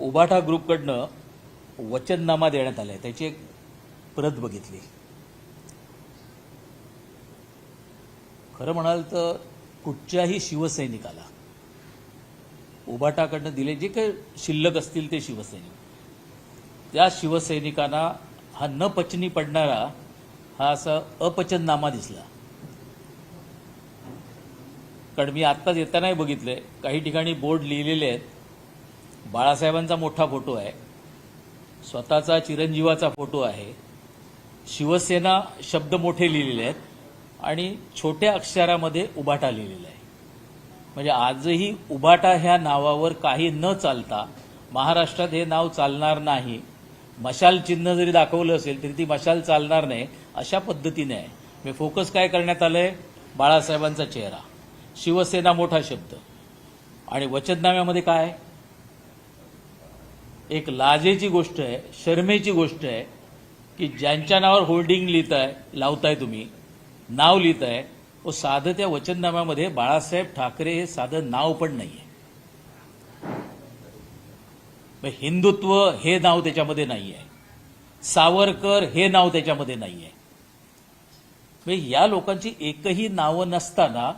उबाठा ग्रुपकडनं वचननामा देण्यात आलाय. त्याची एक प्रत बघितली. खरं म्हणाल तर कुठच्याही शिवसैनिकाला उबाटाकडनं दिले जे काही शिल्लक असतील ते शिवसैनिक. त्या शिवसैनिकांना हा न पचनी पडणारा हा असा अपचननामा दिसला. कारण मी आत्ताच येतानाही बघितलंय काही ठिकाणी बोर्ड लिहिलेले आहेत बाळासाहेबांचा मोठा फोटो आहे. स्वतःचा चिरंजीवाचा फोटो आहे. शिवसेना शब्द मोठे लिहिलेले आहेत आणि छोट्या अक्षरामध्ये उभाटा लिहिलेला आहे. म्हणजे आजही उभाटा ह्या नावावर काही न चालता महाराष्ट्रात हे नाव चालणार नाही. मशाल चिन्ह जरी दाखवलं असेल तरी ती मशाल चालणार नाही अशा पद्धतीने आहे. म्हणजे फोकस काय करण्यात आलंय? बाळासाहेबांचा चेहरा. शिवसेना मोठा शब्द. आणि वचननाम्यामध्ये काय? एक लाजेची गोष्ट आहे शर्मेची गोष्ट आहे की ज्यांच्या नावावर होल्डिंग लिहिताय लावताय तुम्ही नाव लिहिताय व साधं त्या वचननाम्यामध्ये बाळासाहेब ठाकरे हे साधं नाव पण नाहीये. मग हिंदुत्व हे नाव त्याच्यामध्ये नाहीये. सावरकर हे नाव त्याच्यामध्ये नाहीये. आहे या लोकांची एकही नावं नसताना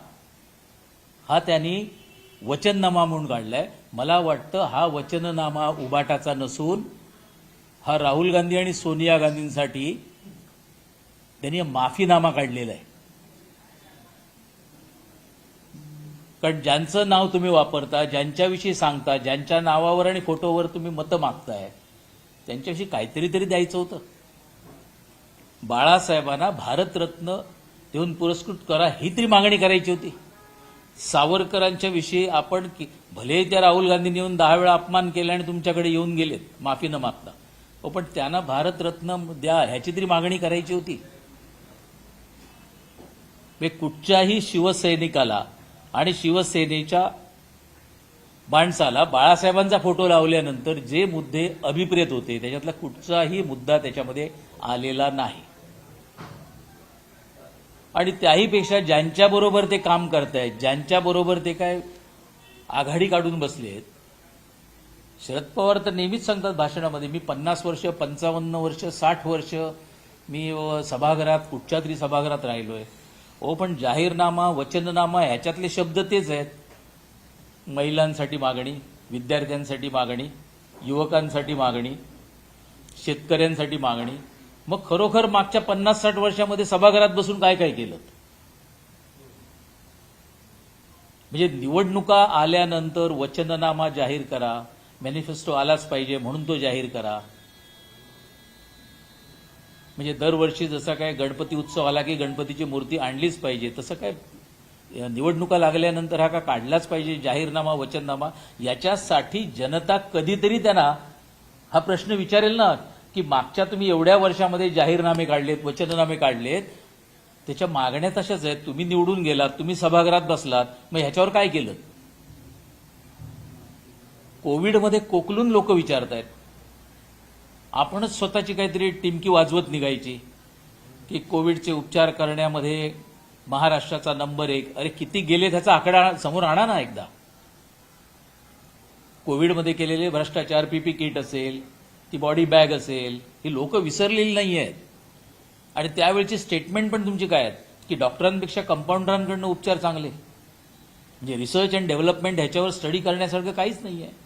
हा त्यांनी वचननामा म्हणून काढलाय. मला वाटतं हा वचननामा उबाटाचा नसून हा राहुल गांधी आणि सोनिया गांधींसाठी त्यांनी माफीनामा काढलेला आहे. कारण ज्यांचं नाव तुम्ही वापरता ज्यांच्याविषयी सांगता ज्यांच्या नावावर आणि फोटोवर तुम्ही मतं मागताय त्यांच्याविषयी काहीतरी तरी द्यायचं होतं. बाळासाहेबांना भारतरत्न देऊन पुरस्कृत करा ही तरी मागणी करायची होती. सावरकरांच्या विषयी आपण की- भले त्या राहुल गांधींनी येऊन दहा वेळा अपमान केला आणि तुमच्याकडे येऊन गेलेत माफी न मागता. हो पण त्यांना भारतरत्न द्या ह्याची तरी मागणी करायची होती. म्हणजे कुठच्याही शिवसैनिकाला आणि शिवसेनेच्या माणसाला बाळासाहेबांचा फोटो लावल्यानंतर जे मुद्दे अभिप्रेत होते त्याच्यातला कुठचाही मुद्दा त्याच्यामध्ये आलेला नाही. आणि त्याहीपेक्षा ज्यांच्याबरोबर ते काम करतायत ज्यांच्याबरोबर ते काय आघाडी काढून बसलेत शरद पवार तर नेहमीच सांगतात भाषणामध्ये मी पन्नास वर्ष पंचावन्न वर्ष साठ वर्ष मी सभागृहात कुठच्या तरी सभागृहात आहे ओ पण जाहीरनामा वचननामा ह्याच्यातले शब्द तेच आहेत. महिलांसाठी मागणी विद्यार्थ्यांसाठी मागणी युवकांसाठी मागणी शेतकऱ्यांसाठी मागणी मग खरोखर मागच्या पन्नास साठ वर्षामध्ये सभागृहात बसून काय काय केलं? म्हणजे निवडणुका आल्यानंतर वचननामा जाहीर करा मॅनिफेस्टो आलाच पाहिजे म्हणून तो जाहीर करा. म्हणजे दरवर्षी जसा काय गणपती उत्सव आला की गणपतीची मूर्ती आणलीच पाहिजे तसं काय निवडणुका लागल्यानंतर हा का काढलाच पाहिजे जाहीरनामा वचननामा? याच्यासाठी जनता कधीतरी त्यांना हा प्रश्न विचारेल ना की मागच्या तुम्ही एवढ्या वर्षामध्ये जाहीरनामे काढलेत वचननामे काढलेत त्याच्या मागण्या तशाच आहेत. तुम्ही निवडून गेलात तुम्ही सभागृहात बसलात मग ह्याच्यावर काय केलं? कोविडमध्ये कोकलून लोक विचारतायत. आपणच स्वतःची काहीतरी टिमकी वाजवत निघायची की कोविडचे उपचार करण्यामध्ये महाराष्ट्राचा नंबर एक. अरे किती गेले त्याचा आकडा समोर आणा ना एकदा. कोविडमध्ये केलेले भ्रष्टाचार पीपी किट असेल ती बॉडी बॅग असेल ही लोक विसरलेली नाही आहेत आणि त्यावेळची स्टेटमेंट पण तुमची काय आहेत? की डॉक्टरांपेक्षा कंपाऊंडरांकडनं उपचार चांगले. म्हणजे रिसर्च अँड डेव्हलपमेंट ह्याच्यावर स्टडी करण्यासारखं काहीच नाही आहे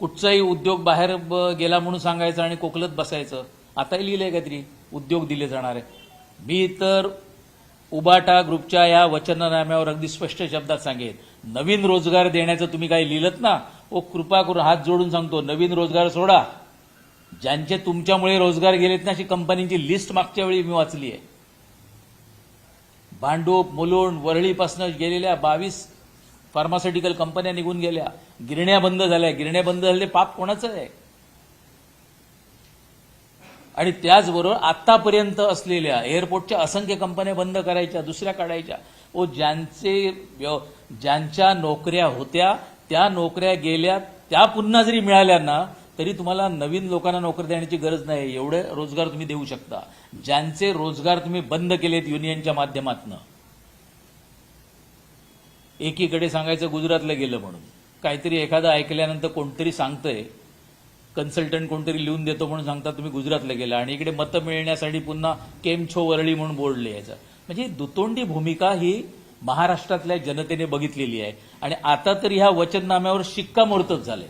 कुठचाही उद्योग बाहेर गेला म्हणून सांगायचं आणि कोकलत बसायचं. आताही लिहिलंय काहीतरी उद्योग दिले जाणार. आहे मी तर उबाटा ग्रुपच्या या वचननाम्यावर अगदी स्पष्ट शब्दात सांगेन. नवीन रोजगार देण्याचं तुम्ही काही लिहिलं ना? ओ कृपा करून हात जोडून सांगतो. नवीन रोजगार सोडा. ज्यांचे तुमच्यामुळे रोजगार गेलेत ना अशी कंपनीची लिस्ट मागच्या वेळी मी वाचली आहे. भांडूप मुलुंड वरळीपासून गेलेल्या बावीस फार्मास्युटिकल कंपन्या निघून गेल्या. गिरण्या बंद झाल्या. गिरण्या बंद झाले पाप कोणाचं आहे? आणि त्याचबरोबर आतापर्यंत असलेल्या एअरपोर्टच्या असंख्य कंपन्या बंद करायच्या दुसऱ्या काढायच्या. व ज्यांचे व्यव- ज्यांच्या नोकऱ्या होत्या त्या नोकऱ्या गेल्या त्या पुन्हा जरी मिळाल्या ना तरी तुम्हाला नवीन लोकांना नोकरी देण्याची गरज नाही. एवढे रोजगार तुम्ही देऊ शकता. ज्यांचे रोजगार तुम्ही बंद केलेत युनियनच्या माध्यमातून. एकीकडे सांगायचं गुजरातला गेलं म्हणून. काहीतरी एखादं ऐकल्यानंतर कोणतरी सांगतंय कन्सल्टंट कोणतरी लिहून देतो म्हणून सांगतात तुम्ही गुजरातला गेला. आणि इकडे मतं मिळण्यासाठी पुन्हा केमछो वरळी म्हणून बोर्ड लिहायचं म्हणजे दुतोंडी भूमिका ही महाराष्ट्रातल्या जनतेने बघितलेली आहे. आणि आता तर ह्या वचननाम्यावर शिक्कामोर्तब झाले.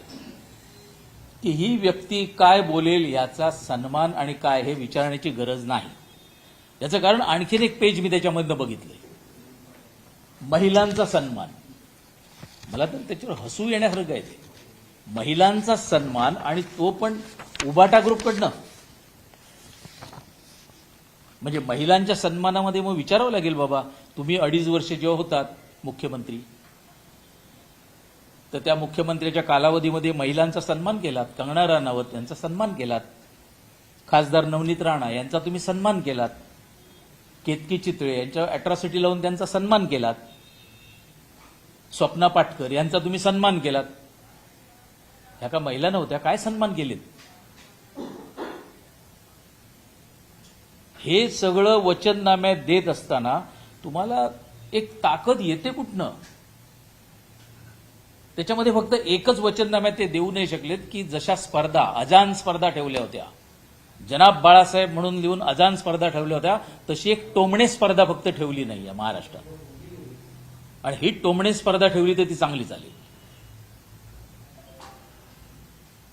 की ही व्यक्ती काय बोलेल याचा सन्मान आणि काय हे विचारण्याची गरज नाही. याचं कारण आणखीन एक पेज मी त्याच्यामधनं बघितलंय. महिलांचा सन्मान. मला तर त्याच्यावर हसू येण्यासारखं आहे ते. महिलांचा सन्मान आणि तो पण उबाटा ग्रुपकडनं. म्हणजे महिलांच्या सन्मानामध्ये मग विचारावं लागेल बाबा तुम्ही अडीच वर्ष जेव्हा होतात मुख्यमंत्री तर त्या मुख्यमंत्र्याच्या कालावधीमध्ये महिलांचा सन्मान केलात कंगना राणावत यांचा सन्मान केलात खासदार नवनीत राणा यांचा तुम्ही सन्मान केलात केतकी चितळे यांच्या अॅट्रॉसिटी लावून त्यांचा सन्मान केलात स्वप्ना पाटकर यांचा तुम्ही सन्मान केलात. ह्या का महिला नव्हत्या? काय सन्मान केलेत? हे सगळं वचननाम्यात देत असताना तुम्हाला एक ताकद येते कुठनं? त्याच्यामध्ये फक्त एकच वचननाम्यात ते देऊ नाही शकलेत की जशा स्पर्धा अजान स्पर्धा ठेवल्या होत्या. जनाब बाळासाहेब म्हणून लिहून अजान स्पर्धा ठेवल्या होत्या तशी एक टोमणे स्पर्धा फक्त ठेवली नाही महाराष्ट्रात. आणि ही टोमणे स्पर्धा ठेवली तर ती चांगली चालेल.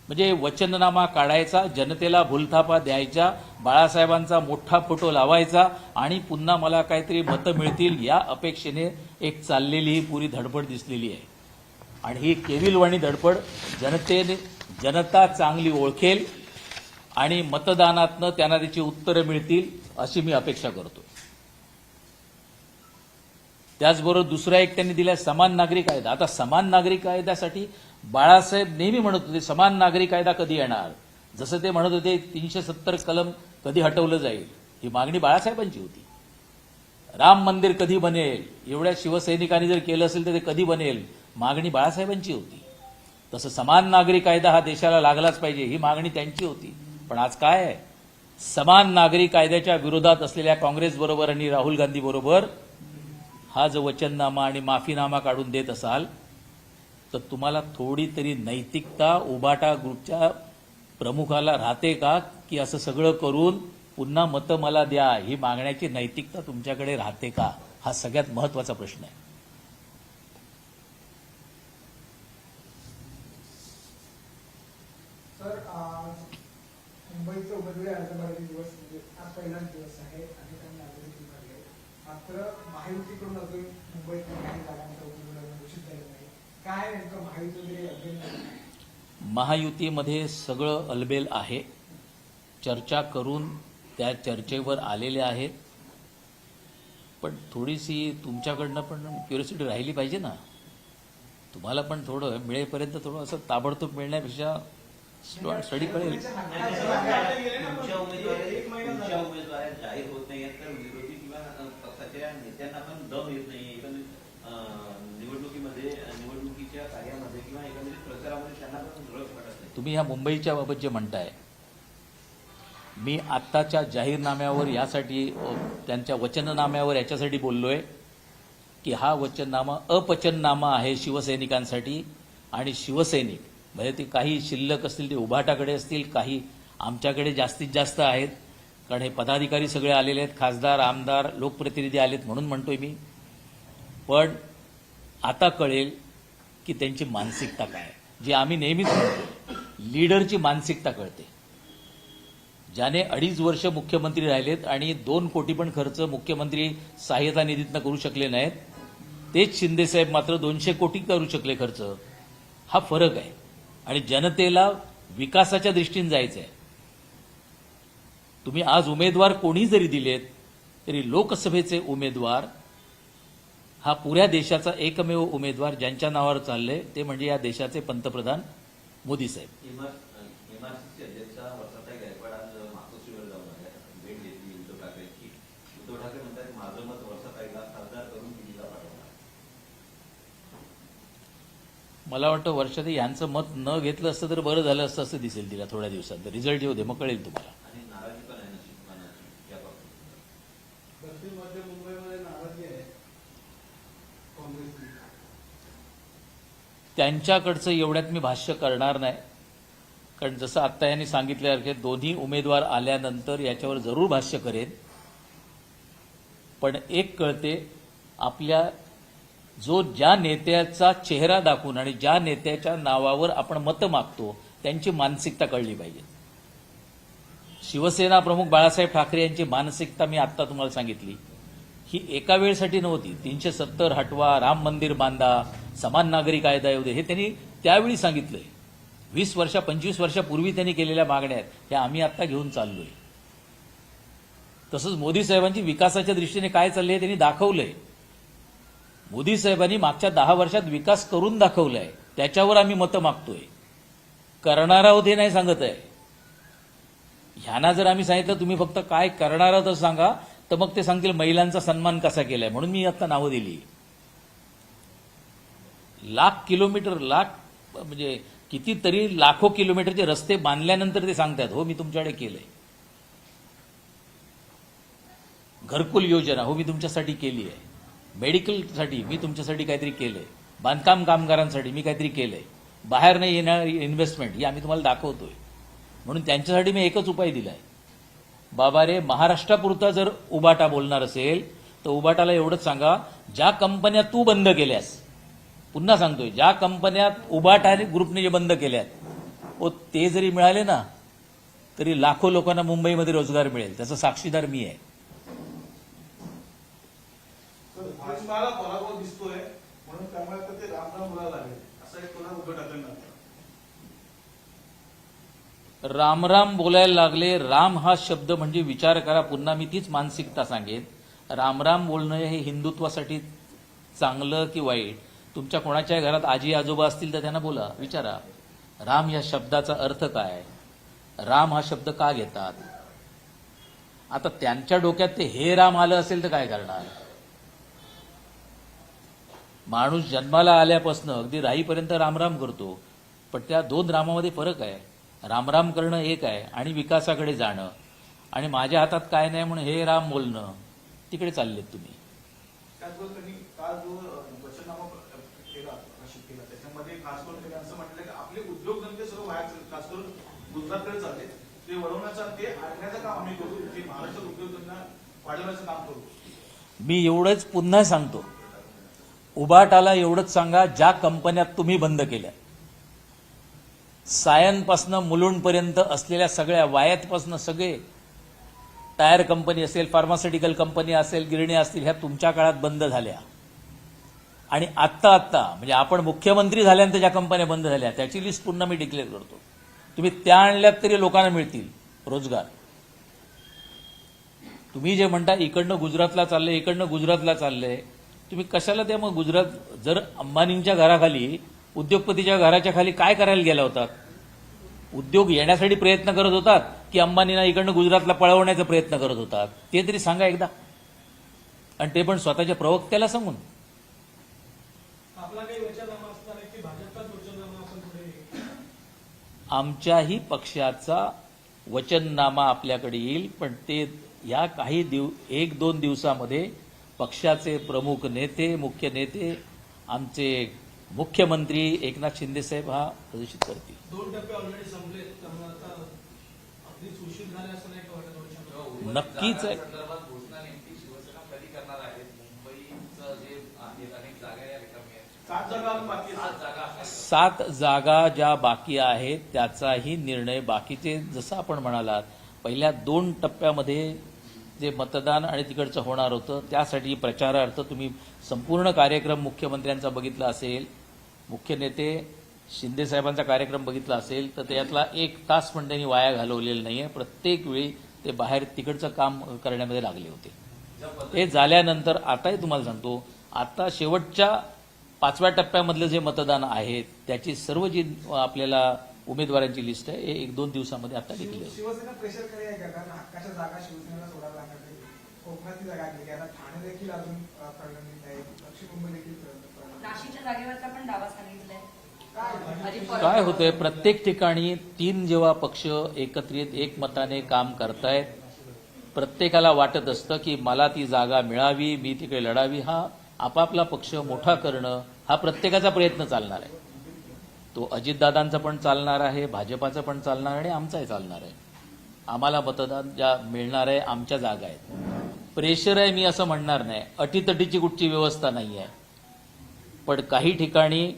म्हणजे वचननामा काढायचा जनतेला भूलथापा द्यायच्या बाळासाहेबांचा मोठा फोटो लावायचा आणि पुन्हा मला काहीतरी मतं मिळतील या अपेक्षेने एक चाललेली ही पुरी धडपड दिसलेली आहे. आणि ही केविलवाणी धडपड जनतेने जनता चांगली ओळखेल आणि मतदानातनं त्यांना त्याची उत्तरं मिळतील अशी मी अपेक्षा करतो. त्याचबरोबर दुसरा एक त्यांनी दिला समान नागरिक कायदा. आता समान नागरिक कायद्यासाठी बाळासाहेब नेहमी म्हणत होते समान नागरी कायदा कधी येणार? जसं ते म्हणत होते तीनशे सत्तर कलम कधी हटवलं जाईल? ही मागणी बाळासाहेबांची होती. राम मंदिर कधी बनेल? एवढ्या शिवसैनिकांनी जर केलं असेल तर ते कधी बनेल? मागणी बाळासाहेबांची होती. तसं समान नागरी कायदा हा देशाला लागलाच पाहिजे ही मागणी त्यांची होती. पण आज काय आहे? समान नागरी कायद्याच्या विरोधात असलेल्या काँग्रेसबरोबर आणि राहुल गांधी बरोबर हा जो वचननामा आणि माफीनामा काढून देत असाल तर तुम्हाला थोडी तरी नैतिकता उबाटा ग्रुपच्या प्रमुखाला राहते का? की असं सगळं करून पुन्हा मतं मला द्या ही मागण्याची नैतिकता तुमच्याकडे राहते का? हा सगळ्यात महत्त्वाचा प्रश्न आहे. मुंबईचं उमेदवारी अर्ज भरायचे दिवस म्हणजे आज पहिलाच दिवस आहे अनेकांनी अर्ज भरले मात्र महायुतीकडून अजून मुंबईत काही जागा उमेदवार घोषित झालेला नाही काय महायुतीमध्ये सगळं अलबेल आहे. चर्चा करून त्या चर्चेवर आलेले आहेत. पण थोडीशी तुमच्याकडनं पण क्युरियोसिटी राहिली पाहिजे ना. तुम्हाला पण थोडं मिळेपर्यंत थोडं असं ताबडतोब मिळण्यापेक्षा स्टडी उमेदवारी तुमच्या उमेदवारी जाहीर होत नाही तर विरोधी किंवा पक्षाच्या नेत्यांना पण दम येत नाही निवडणुकीमध्ये निवडणुकीच्या कार्यामध्ये किंवा एकंदरीत प्रचारामध्ये त्यांना पण वाटत नाही. तुम्ही ह्या मुंबईच्या बाबत जे म्हणताय मी आत्ताच्या जाहीरनाम्यावर यासाठी त्यांच्या वचननाम्यावर याच्यासाठी बोललोय की हा वचननामा अपचननामा आहे शिवसैनिकांसाठी आणि शिवसैनिक म्हणजे ते काही शिल्लक असतील ते उभाटाकडे असतील काही आमच्याकडे जास्तीत जास्त आहेत. कारण हे पदाधिकारी सगळे आलेले आहेत खासदार आमदार लोकप्रतिनिधी आलेत म्हणून म्हणतोय मी. पण आता कळेल की त्यांची मानसिकता काय जी आम्ही नेहमीच म्हणतो लीडरची मानसिकता कळते. ज्याने अडीच वर्ष मुख्यमंत्री राहिलेत आणि दोन कोटी पण खर्च मुख्यमंत्री सहाय्यता निधीतनं करू शकले नाहीत तेच शिंदेसाहेब मात्र दोनशे कोटी करू शकले खर्च. हा फरक आहे. आणि जनतेला विकासाच्या दृष्टीने जायचं आहे तुम्ही आज उमेदवार कोणी जरी दिलेत तरी लोकसभेचे उमेदवार हा पुऱ्या देशाचा एकमेव उमेदवार ज्यांच्या नावावर चाललंय ते म्हणजे या देशाचे पंतप्रधान मोदी साहेब. मला वाटतं वर्षात यांचं मत न घेतलं असतं तर बरं झालं असतं असं दिसेल तिला थोड्या दिवसात. रिझल्ट येऊ दे मग कळेल तुम्हाला आणि नाराजी पण आहे नशीब मनाची या बाबतीत दक्षिण मध्य मुंबईमध्ये नाराजी आहे काँग्रेसची त्यांच्याकडचं एवढ्यात मी भाष्य करणार नाही. कारण जसं आत्ता यांनी सांगितल्यासारखे दोन्ही उमेदवार आल्यानंतर याच्यावर जरूर भाष्य करेन. पण एक कळते आपल्या जो ज्या नेत्याचा चेहरा दाखवून आणि ज्या नेत्याच्या नावावर आपण मतं मागतो त्यांची मानसिकता कळली पाहिजे. शिवसेना प्रमुख बाळासाहेब ठाकरे यांची मानसिकता मी आत्ता तुम्हाला सांगितली. ही एका वेळेसाठी नव्हती. तीनशे सत्तर हटवा राम मंदिर बांधा समान नागरी कायदा येऊ दे हे त्यांनी त्यावेळी सांगितलंय. वीस वर्षा पंचवीस वर्षापूर्वी त्यांनी केलेल्या मागण्या आहेत ह्या आम्ही आत्ता घेऊन चाललोय. तसंच मोदी साहेबांची विकासाच्या दृष्टीने काय चाललंय त्यांनी दाखवलंय. मोदी साहेबांनी मागच्या दहा वर्षात विकास करून दाखवलाय त्याच्यावर आम्ही मतं मागतोय. करणार आहोत हे नाही सांगत आहे. ह्यांना जर आम्ही सांगितलं तुम्ही फक्त काय करणार आहोत सांगा तर मग ते सांगतील महिलांचा सन्मान कसा केलाय? म्हणून मी आता नावं दिली. लाख किलोमीटर लाख म्हणजे कितीतरी लाखो किलोमीटरचे रस्ते बांधल्यानंतर ते सांगतात हो मी तुमच्याकडे केलंय. घरकुल योजना हो मी तुमच्यासाठी केली आहे. मेडिकलसाठी मी तुमच्यासाठी काहीतरी केलंय. बांधकाम कामगारांसाठी मी काहीतरी केलंय. बाहेर नाही येणारी इन्व्हेस्टमेंट ही आम्ही तुम्हाला दाखवतोय. म्हणून त्यांच्यासाठी मी एकच उपाय दिलाय. बाबा रे महाराष्ट्रापुरता जर उबाटा बोलणार असेल तर उबाटाला एवढंच सांगा ज्या कंपन्या तू बंद केल्यास पुन्हा सांगतोय ज्या कंपन्या उबाटा ग्रुपने जे बंद केल्यात ओ ते जरी मिळाले ना तरी लाखो लोकांना मुंबईमध्ये रोजगार मिळेल त्याचा साक्षीदार मी आहे. दिसतोय म्हणून त्यामुळे ते रामराम बोलायला असं एक उघड रामराम बोलायला लागले. राम हा शब्द म्हणजे विचार करा. पुन्हा मी तीच मानसिकता सांगेन. रामराम बोलणं हे हिंदुत्वासाठी चांगलं की वाईट? तुमच्या कोणाच्या घरात आजी आजोबा असतील तर त्यांना बोला विचारा. राम या शब्दाचा अर्थ काय? राम हा शब्द का घेतात? आता त्यांच्या डोक्यात ते हे राम आलं असेल तर काय करणार? माणूस जन्माला आल्यापासून अगदी राहीपर्यंत रामराम करतो. पण त्या दोन रामामध्ये फरक आहे. रामराम करणं एक आहे आणि विकासाकडे जाणं. आणि माझ्या हातात काय नाही म्हणून हे राम बोलणं. तिकडे चाललेत तुम्ही. मी एवढंच पुन्हा सांगतो. उबाटाला एवढंच सांगा ज्या कंपन्या तुम्ही बंद केल्या. सायनपासनं मुलुंडपर्यंत असलेल्या सगळ्या वायातपासनं सगळे टायर कंपनी असेल फार्मास्युटिकल कंपनी असेल गिरणी असतील ह्या तुमच्या काळात बंद झाल्या. आणि आत्ता आत्ता म्हणजे आपण मुख्यमंत्री झाल्यानंतर ज्या कंपन्या बंद झाल्या त्याची लिस्ट पुन्हा मी डिक्लेअर करतो. तुम्ही त्या आणल्यात तरी लोकांना मिळतील रोजगार. तुम्ही जे म्हणता इकडनं गुजरातला चाललंय इकडनं गुजरातला चाललंय तुम्ही कशाला त्या मग गुजरात जर अंबानींच्या घराखाली उद्योगपतीच्या घराच्या खाली काय करायला गेला होतात उद्योग येण्यासाठी प्रयत्न करत होतात की अंबानींना इकडनं गुजरातला पळवण्याचा प्रयत्न करत होतात? ते तरी सांगा एकदा. आणि ते पण स्वतःच्या प्रवक्त्याला सांगून. आमच्याही पक्षाचा वचननामा आपल्याकडे येईल पण ते या काही दिव एक दोन दिवसामध्ये पक्षाचे प्रमुख नेते मुख्य नेते आमचे मुख्यमंत्री एकनाथ शिंदेसाहेब हा प्रदर्शित करतील. दोन टप्पे ऑलरेडी संपले वचन नक्कीच आहे. सात जागा ज्या बाकी आहेत त्याचाही निर्णय बाकीचे जसं आपण म्हणालात पहिल्या दोन टप्प्यामध्ये जे मतदान आणि तिकडचं होणार होतं त्यासाठी प्रचारार्थ तुम्ही संपूर्ण कार्यक्रम मुख्यमंत्र्यांचा बघितला असेल मुख्य नेते शिंदेसाहेबांचा कार्यक्रम बघितला असेल तर त्यातला एक तास पण त्यांनी वाया घालवलेला आहे प्रत्येक वेळी ते बाहेर तिकडचं काम करण्यामध्ये लागले होते. हे झाल्यानंतर आताही तुम्हाला सांगतो आता शेवटच्या पाचव्या टप्प्यामधलं जे मतदान आहे त्याची सर्व जी आपल्याला उमेदवारांची लिस्ट आहे. हे एक दोन दिवसामध्ये आता डिक्लेअर शिवसेना प्रेशर करे आहे का? कारण हक्काच्या जागा शिवसेनेला सोडायला लागणार नाही. कोकणातली जागा गेली आता ठाणे देखील अजून प्रलंबित आहे. दक्षिण मुंबई देखील. नाशिकच्या जागेवरचा पण दावा सांगितलाय. काय होतंय? प्रत्येक ठिकाणी तीन जेव्हा पक्ष एकत्रित एकमताने काम करतायत प्रत्येकाला वाटत असतं की मला ती जागा मिळावी मी तिकडे लढावी. हा आपापला पक्ष मोठा करणं हा प्रत्येकाचा प्रयत्न चालणार आहे. तो अजितदादांचा पण चालणार आहे भाजपाचं पण चालणार आहे आणि आमचाही चालणार आहे. आम्हाला मतदान ज्या मिळणार आहे आमच्या जागा आहेत. प्रेशर आहे मी असं म्हणणार नाही. अटीतटीची कुठची व्यवस्था नाही आहे पण काही ठिकाणी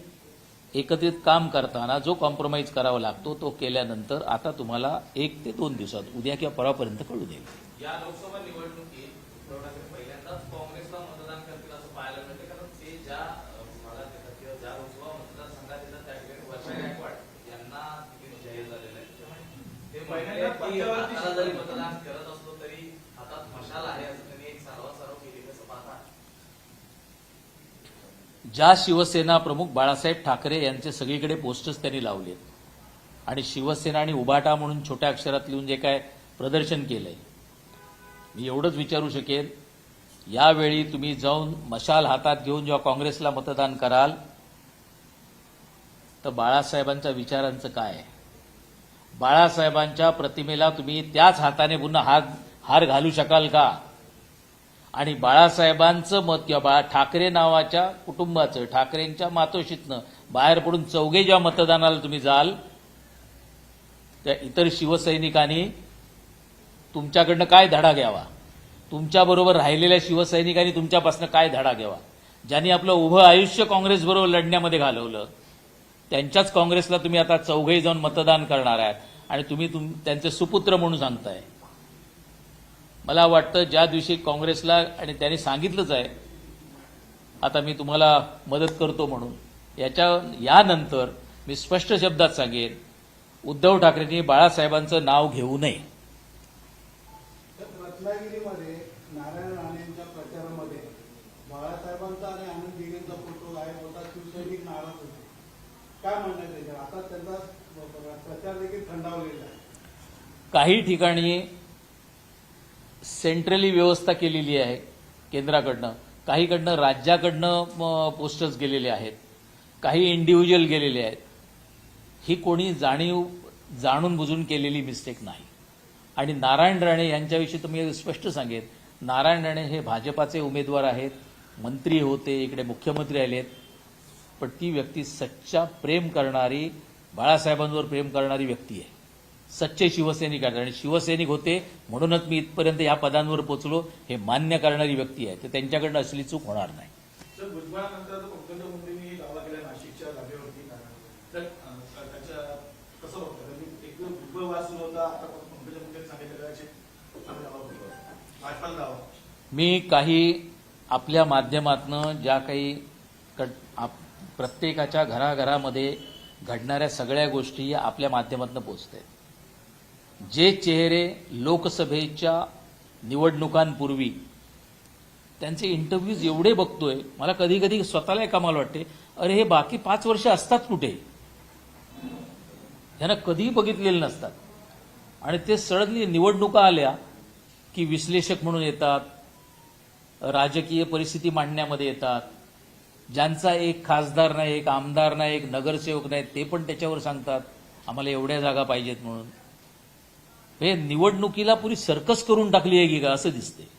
एकत्रित काम करताना जो कॉम्प्रोमाइज करावा लागतो तो केल्यानंतर आता तुम्हाला एक ते दोन दिवसात उद्या किंवा परवापर्यंत कळू देईल. या लोकसभा निवडणुकीत उद्धव ठाकरे पहिल्यांदाच काँग्रेसला मतदान करतील असं पाहायला मिळते. कारण ते ज्या भागात येतात किंवा ज्या लोकसभा मतदारसंघात येतात त्या ठिकाणी वर्षा गायकवाड यांना तिकीट जाहीर झालेलं आहे. त्यामुळे ते जरी मतदान करत असलो तरी हातात मशाल आहे असं त्यांनी एक सारवासारव केली असं पाहता. ज्या शिवसेना प्रमुख बाळासाहेब ठाकरे यांचे सगळीकडे पोस्टर्स त्यांनी लावलेत. आणि शिवसेना आणि उबाटा म्हणून छोट्या अक्षरात लिहून जे काय प्रदर्शन केलंय मी एवढंच विचारू शकेन यावेळी तुम्ही जाऊन मशाल हातात घेऊन जेव्हा काँग्रेसला मतदान कराल तर बाळासाहेबांच्या विचारांचं काय बाळासाहेबांच्या प्रतिमेला तुम्ही त्याच हाताने पुन्हा हार हार घालू शकाल का? आणि बाळासाहेबांचं मत किंवा बाळा ठाकरे नावाच्या कुटुंबाचं ठाकरेंच्या मातोशीतनं बाहेर पडून चौघे जेव्हा मतदानाला तुम्ही जाल त्या इतर शिवसैनिकांनी तुमच्याकडनं काय धडा घ्यावा? तुमच्याबरोबर राहिलेल्या शिवसैनिकांनी तुमच्यापासून काय धडा घ्यावा? ज्यांनी आपलं उभं आयुष्य काँग्रेसबरोबर लढण्यामध्ये घालवलं त्यांच्याच काँग्रेसला तुम्ही आता चौघही जाऊन मतदान करणार आहात आणि तुम्ही तुम त्यांचे सुपुत्र म्हणून सांगताय. मला वाटतं ज्या दिवशी काँग्रेसला आणि त्यांनी सांगितलंच आहे आता मी तुम्हाला मदत करतो म्हणून. याच्या यानंतर मी स्पष्ट शब्दात सांगेन उद्धव ठाकरेंनी बाळासाहेबांचं नाव घेऊ नये. रत्नागिरीमध्ये नारायण राणेंच्या प्रचारामध्ये बाळासाहेबांचा आणि आनंद दिगेंचा फोटो आहे होता शिवसैनिक नाराज होते. काय म्हणणं त्याच्यावर? आता त्यांचा प्रचार देखील थंडावलेला आहे. काही ठिकाणी सेंट्रली व्यवस्था केलेली आहे केंद्राकडनं. काहीकडनं राज्याकडनं पोस्टर्स गेलेले आहेत. काही इंडिव्हिज्युअल गेलेले आहेत. ही कोणी जाणीव जाणून बुजून केलेली मिस्टेक नाही. आणि नारायण राणे यांच्याविषयी तुम्ही स्पष्ट सांगेल नारायण राणे हे भाजपाचे उमेदवार आहेत मंत्री होते इकडे मुख्यमंत्री आलेत. पण ती व्यक्ती सच्चा प्रेम करणारी बाळासाहेबांवर प्रेम करणारी व्यक्ती आहे. सच्चे शिवसैनिक आहेत आणि शिवसैनिक होते म्हणूनच मी इथपर्यंत या पदांवर पोचलो. हे मान्य करणारी व्यक्ती आहे. तर त्यांच्याकडनं असली चूक होणार नाही. तर मी काही आपल्या माध्यमातनं ज्या काही कट- आप- प्रत्येकाच्या घराघरामध्ये घडणाऱ्या सगळ्या गोष्टी या आपल्या माध्यमातून पोचत जे चेहरे लोकसभेच्या निवडणुकांपूर्वी त्यांचे इंटरव्ह्यूज एवढे बघतोय मला कधी कधी स्वतःला कमाल वाटते अरे हे बाकी पाच वर्ष असतात कुठे? त्यांना कधीही बघितलेले नसतात. आणि ते सडनली निवडणुका आल्या की विश्लेषक म्हणून येतात राजकीय परिस्थिती मांडण्यामध्ये येतात. ज्यांचा एक खासदार नाही एक आमदार नाही एक नगरसेवक नाही ते पण त्याच्यावर सांगतात आम्हाला एवढ्या जागा पाहिजेत म्हणून. हे निवडणुकीला पुरी सर्कस करून टाकली आहे की का असं दिसते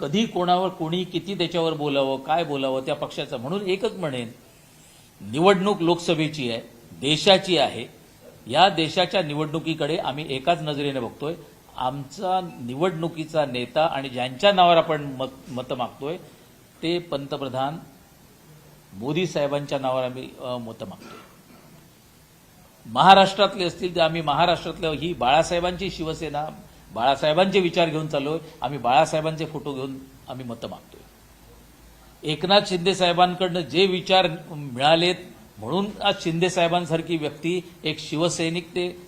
कधी कोणावर कोणी किती त्याच्यावर बोलावं काय बोलावं त्या पक्षाचं म्हणून एकच म्हणेन निवडणूक लोकसभेची आहे देशाची आहे या देशाच्या निवडणुकीकडे आम्ही एकाच नजरेने बघतोय. आमचा निवडणुकीचा नेता आणि ज्यांच्या नावावर आपण मत मतं मागतोय ते पंतप्रधान मोदी साहेबांच्या नावावर आम्ही मतं मागतोय. महाराष्ट्रातले असतील तर आम्ही महाराष्ट्रातल्या ही बाळासाहेबांची शिवसेना बाळासाहेबांचे विचार घेऊन चाललोय आम्ही बाळासाहेबांचे फोटो घेऊन आम्ही मतं मागतोय. एकनाथ शिंदे साहेबांकडनं जे विचार मिळालेत म्हणून आज शिंदे साहेबांसारखी व्यक्ती एक शिवसैनिक ते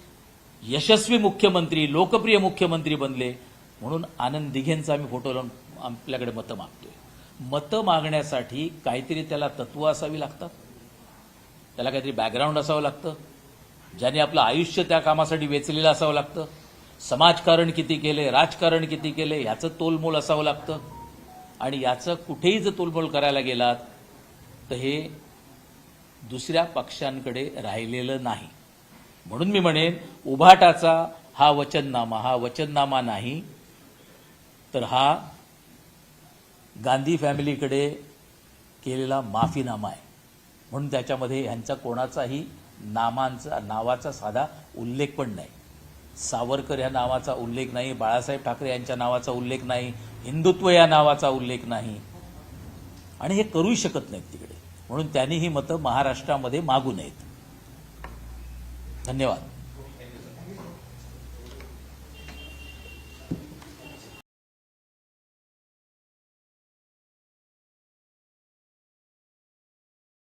यशस्वी मुख्यमंत्री लोकप्रिय मुख्यमंत्री बनले. म्हणून आनंद दिघेंचा आम्ही फोटो लावून आपल्याकडे मतं मागतोय. मतं मागण्यासाठी काहीतरी त्याला तत्व असावी लागतात. त्याला काहीतरी बॅकग्राऊंड असावं लागतं. ज्याने आपलं आयुष्य त्या कामासाठी वेचलेलं असावं लागतं. समाजकारण किती केले राजकारण किती केले याचं तोलमोल असावं लागतं. आणि याचं कुठेही जर तोलमोल करायला गेलात तर हे दुसऱ्या पक्षांकडे राहिलेलं नाही. म्हणून मी म्हणेन उभाटाचा हा वचननामा हा वचननामा नाही तर हा गांधी फॅमिलीकडे केलेला माफीनामा आहे. म्हणून त्याच्यामध्ये ह्यांचा कोणाचाही नामांचा नावाचा साधा उल्लेख पण नाही. सावरकर ह्या नावाचा उल्लेख नाही बाळासाहेब ठाकरे यांच्या नावाचा उल्लेख नाही हिंदुत्व या नावाचा उल्लेख नाही. आणि हे करूही शकत नाहीत तिकडे. म्हणून त्यांनी ही मतं महाराष्ट्रामध्ये मागू नयेत. धन्यवाद.